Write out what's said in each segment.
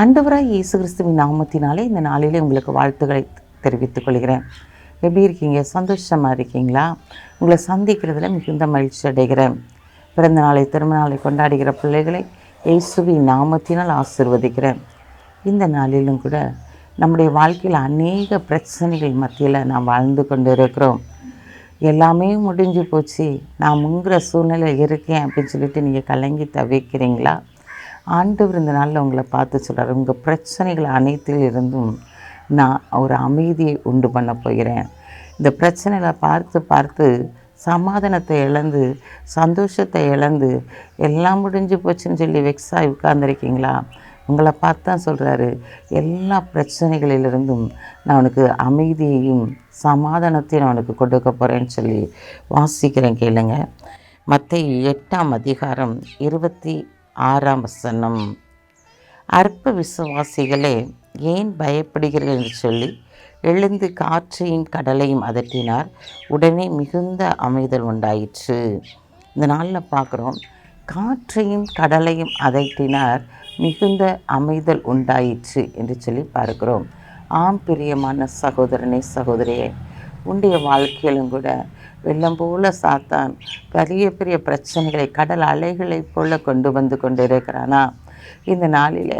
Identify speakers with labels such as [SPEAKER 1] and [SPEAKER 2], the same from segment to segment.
[SPEAKER 1] அண்டவராக இயேசு கிறிஸ்துவின் நாமத்தினாலே இந்த நாளிலே உங்களுக்கு வாழ்த்துக்களை தெரிவித்துக் கொள்கிறேன். எப்படி இருக்கீங்க? சந்தோஷமாக இருக்கீங்களா? உங்களை சந்திக்கிறதுல மிகுந்த மகிழ்ச்சி அடைகிறேன். பிறந்த நாளை திருமண நாளை கொண்டாடுகிற பிள்ளைகளை இயேசுவின் நாமத்தினால் ஆசிர்வதிக்கிறேன். இந்த நாளிலும் கூட நம்முடைய வாழ்க்கையில் அநேக பிரச்சனைகள் மத்தியில் நாம் வாழ்ந்து கொண்டு இருக்கிறோம் எல்லாமே முடிஞ்சு போச்சு. நான் முங்குற சூழ்நிலை இருக்கேன் அப்படின்னு சொல்லிட்டு நீங்கள் கலங்கி தவிக்கிறீங்களா? ஆண்டவர் இந்த நாளில் உங்களை பார்த்து சொல்கிறார் உங்கள் பிரச்சனைகள் அனைத்திலிருந்தும் நான் ஒரு அமைதியை உண்டு பண்ண போகிறேன். இந்த பிரச்சனைகளை பார்த்து பார்த்து சமாதானத்தை இழந்து சந்தோஷத்தை இழந்து எல்லாம் முடிஞ்சு போச்சுன்னு சொல்லி வெக்ஸாகி உட்கார்ந்துருக்கீங்களா? உங்களை பார்த்து தான் சொல்கிறாரு எல்லா பிரச்சனைகளிலிருந்தும் நான் உனக்கு அமைதியையும் சமாதானத்தையும் நான் உனக்கு கொடுக்க போகிறேன்னு சொல்லி வாசிக்கிறேன் கேளுங்க. மற்ற எட்டாம் அதிகாரம் இருபத்தி ஆறாம் வசனம். அற்ப விசுவாசிகளே ஏன் பயப்படுகிறீர்கள்? என்று சொல்லி எழுந்து காற்றையும் கடலையும் அதட்டினார். உடனே மிகுந்த அமைதல் உண்டாயிற்று. இந்த நாளில் பார்க்குறோம் காற்றையும் கடலையும் அதட்டினார். மிகுந்த அமைதல் உண்டாயிற்று என்று சொல்லி பார்க்கிறோம். ஆம் பிரியமான சகோதரனே சகோதரியே உன்னுடைய வாழ்க்கையிலும் கூட வெள்ளம் போல சாத்தான். பெரிய பெரிய பிரச்சனைகளை கடல் அலைகளைப் போல கொண்டு வந்து கொண்டிருக்கிறானா? இந்த நாளில்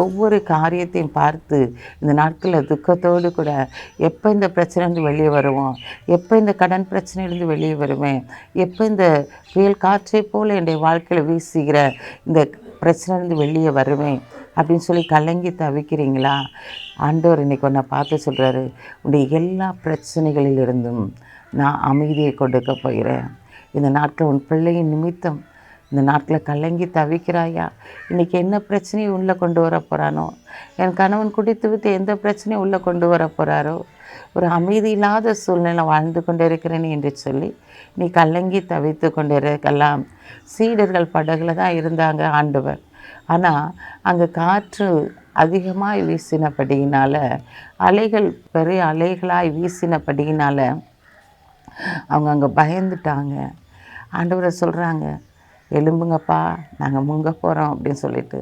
[SPEAKER 1] ஒவ்வொரு காரியத்தையும் பார்த்து இந்த நாட்களில் துக்கத்தோடு கூட எப்போ இந்த பிரச்சனைலேருந்து வெளியே வருவோம் எப்போ இந்த கடன் பிரச்சனையிலேருந்து வெளியே வருவேன் எப்போ இந்த புயல் காற்றை போல் என்னுடைய வாழ்க்கையில் வீசுகிற இந்த பிரச்சனைலேருந்து வெளியே வருவேன் அப்படின்னு சொல்லி கலங்கி தவிக்கிறீங்களா? ஆண்டவர் இன்றைக்கி ஒன்றை பார்த்து சொல்கிறாரு உடைய எல்லா பிரச்சனைகளிலிருந்தும் நான் அமைதியை கொடுக்க போகிறேன். இந்த நாட்கள் உன் பிள்ளையின் நிமித்தம் இந்த நாட்டில் கலங்கி தவிக்கிறாயா? இன்றைக்கி என்ன பிரச்சனையை உள்ளே கொண்டு வர போகிறானோ என் கணவன் குடித்து விட்டு எந்த பிரச்சனையும் உள்ளே கொண்டு வர போகிறாரோ ஒரு அமைதி இல்லாத சூழ்நிலை வாழ்ந்து கொண்டு இருக்கிறேன் என்று சொல்லி நீ கலங்கி தவித்து கொண்டு இருக்கலாம் சீடர்கள் படகுல தான் இருந்தாங்க ஆண்டவர். ஆனால் அங்கே காற்று அதிகமாக வீசினபடியினால் அலைகள் பெரிய அலைகளாய் வீசினபடியினால் அவங்க அங்கே பயந்துட்டாங்க. ஆண்டவரை சொல்கிறாங்க எலும்புங்கப்பா நாங்கள் முங்க போகிறோம் அப்படின்னு சொல்லிட்டு.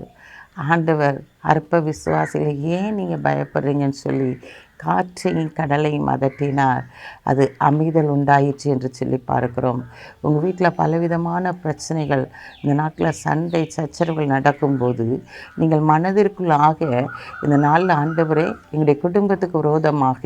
[SPEAKER 1] ஆண்டவர் அற்ப விசுவாசிகளை ஏன் நீங்கள் பயப்படுறீங்கன்னு சொல்லி காற்றையும் கடலையும் அதட்டினார். அது அமைதல் உண்டாயிற்று என்று சொல்லி பார்க்கிறோம். உங்கள் வீட்டில் பலவிதமான பிரச்சனைகள். இந்த நாட்டில் சண்டை சச்சரவுகள் நடக்கும்போது நீங்கள் மனதிற்குள்ளாக இந்த நாளில் ஆண்டவரே எங்களுடைய குடும்பத்துக்கு விரோதமாக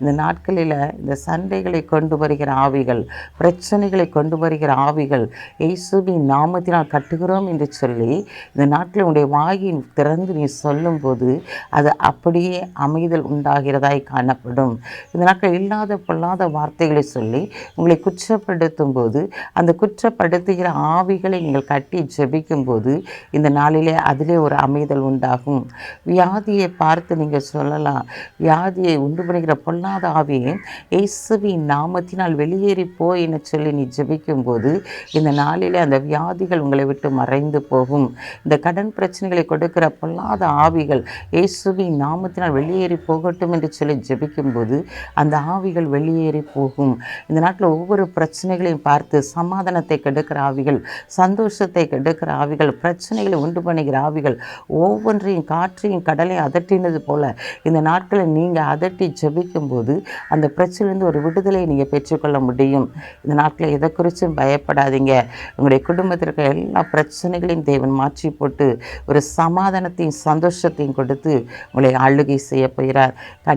[SPEAKER 1] இந்த நாட்களில் இந்த சண்டைகளை கொண்டு வருகிற ஆவிகள் பிரச்சனைகளை கொண்டு வருகிற ஆவிகள் எய்சுபி நாமத்தினால் கட்டுகிறோம் என்று சொல்லி இந்த நாட்டில் உங்களுடைய வாயின் திறந்து நீ சொல்லும்போது அது அப்படியே அமைதல் உண்டாகிறதா உண்டாகிறதாய் காணப்படும். இந்த நாட்கள் இல்லாத பொல்லாத வார்த்தைகளை சொல்லி உங்களை குற்றப்படுத்தும் போது அந்த குற்றப்படுத்துகிற ஆவிகளை நீங்கள் கட்டி ஜெபிக்கும் போது இந்த நாளிலே அதிலே ஒரு அமைதல் உண்டாகும். வியாதியை பார்த்து நீங்கள் சொல்லலாம். வியாதியை உண்டு பண்ணுகிற பொல்லாத ஆவியை இயேசுவின் நாமத்தினால் வெளியேறி போயின்னு சொல்லி நீ ஜெபிக்கும் போது இந்த நாளிலே அந்த வியாதிகள் உங்களை விட்டு மறைந்து போகும். இந்த கடன் பிரச்சனைகளை கொடுக்கிற பொல்லாத ஆவிகள் இயேசுவின் நாமத்தினால் வெளியேறி போகட்டும் என்று சொல்லி ஜெபிக்கும்போது அந்த ஆவிகள் வெளியேறி போகும். இந்த நாட்டில் ஒவ்வொரு பிரச்சனைகளையும் பார்த்து சமாதானத்தை கெடுக்கிற ஆவிகள் சந்தோஷத்தை கெடுக்கிற ஆவிகள் பிரச்சனைகளை உண்டு பண்ணுகிற ஆவிகள் ஒவ்வொன்றையும் காற்றையும் கடலையும் அதட்டினது போல இந்த நாட்களை நீங்கள் அதட்டி ஜெபிக்கும்போது அந்த பிரச்சனையிலேருந்து ஒரு விடுதலையை நீங்கள் பெற்றுக்கொள்ள முடியும். இந்த நாட்களில் எதை குறித்தும் பயப்படாதீங்க. உங்களுடைய குடும்பத்திற்கு எல்லா பிரச்சனைகளையும் தேவன் மாற்றி போட்டு ஒரு சமாதானத்தையும் சந்தோஷத்தையும் கொடுத்து உங்களை ஆளுகை செய்ய போகிறார்.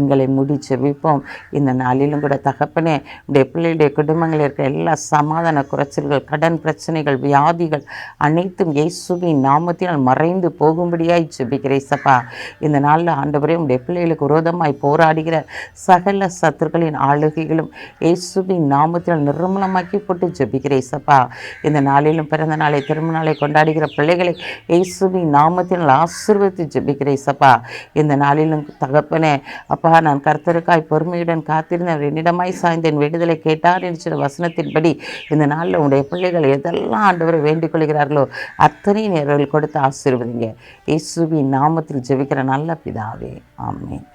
[SPEAKER 1] கண்களை மூடி ஜெபிப்போம் இந்த நாளிலும் கூட தகப்பனே உடைய பிள்ளையுடைய குடும்பங்களில் இருக்க எல்லா சமாதான குறைச்சல்கள் கடன் பிரச்சனைகள் வியாதிகள் அனைத்தும் இயேசுவின் நாமத்தினால் மறைந்து போகும்படியாய் ஜெபிக்கிறேன் சப்பா இந்த நாளில் ஆண்டவரே உடைய பிள்ளைகளுக்கு விரோதமாய் போராடுகிற சகல சத்துருக்களின் ஆளுகைகளும் இயேசுவின் நாமத்தினால் நிர்மலமாக்கி போட்டு ஜெபிக்கிறேன் சப்பா இந்த நாளிலும் பிறந்த நாளை திருமண நாளை கொண்டாடுகிற பிள்ளைகளை இயேசுவின் நாமத்தினால் ஆசிர்வதித்து ஜெபிக்கிறேன் சப்பா இந்த நாளிலும் தகப்பனே அப்பா நான் கர்த்தருக்காய் பொறுமையுடன் காத்திருந்தவர் என்னிடமாய் சாய்ந்தேன் விடுதலை கேட்டார் என்று வசனத்தின்படி இந்த நாளில் உடைய பிள்ளைகள் எதெல்லாம் ஆண்டவரை வேண்டிக் கொள்கிறார்களோ அத்தனையும் நேர்கள் கொடுத்து ஆசீர்வதிங்க. இயேசுவின் நாமத்தில் ஜெபிக்கிற நல்ல பிதாவே. ஆமேன்.